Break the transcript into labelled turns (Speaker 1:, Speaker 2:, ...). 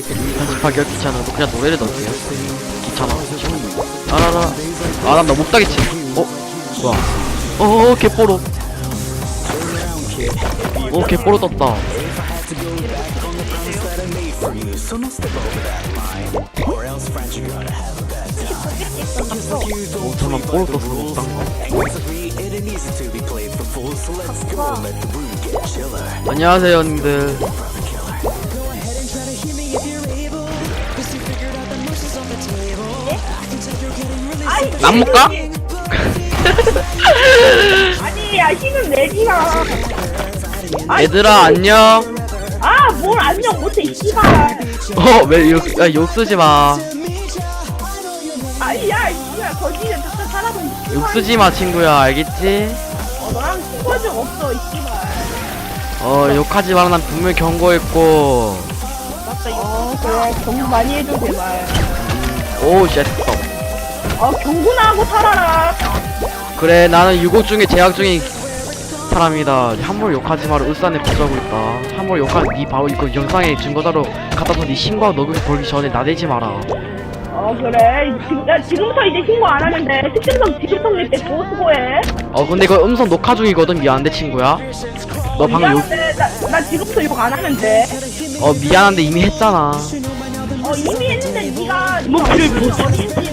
Speaker 1: 편집하기 귀찮아 그냥 노래를 넣을게요. 귀찮아. 아라라 아나 너무 따겠지? 어? 뭐야? 어어 개뽀로. 오 개뽀로 떴다. 오 잠만 뽀로 떴어. 못딴 거? 안녕하세요 형님들 남 먹까?
Speaker 2: 아니, 야, 힘은 내지마.
Speaker 1: 얘들아 안녕
Speaker 2: 아, 뭘 안녕 못해, 이 씨발.
Speaker 1: 어왜 욕, 야, 욕 쓰지 마
Speaker 2: 아니, 야, 이야, 거지는 잠깐 이 씨발.
Speaker 1: 욕 쓰지 마 친구야 알겠지?
Speaker 2: 어, 너랑 친구한 적 없어, 이 씨발.
Speaker 1: 어 욕하지 마라 난 분명히 경고했고.
Speaker 2: 어, 그래, 경고 많이 해줘, 제발.
Speaker 1: 오 쉣.
Speaker 2: 어, 경고나 하고 살아라.
Speaker 1: 그래 나는 유고 중에 재학 중인 사람이다 함부로 욕하지 마라 울산에 부자고 있다 함부로 욕하면 니 바로 이거 영상에 증거자료 갖다서 니 신고하고 녹음 걸기 전에 나대지 마라
Speaker 2: 어, 그래. 지금, 야, 지금부터 이제 신고 안 하면 돼. 특정성 지급성립 때 그거 수고해.
Speaker 1: 어 근데 이거 음성 녹화 중이거든 미안한데 친구야 너 방금 욕,
Speaker 2: 미안한데, 나, 나 지금부터 욕 안 하면 돼.
Speaker 1: 어 미안한데 이미 했잖아
Speaker 2: 어, 이미 했는데, 니가. 뭐, 그래, 뭐, 어디 했지?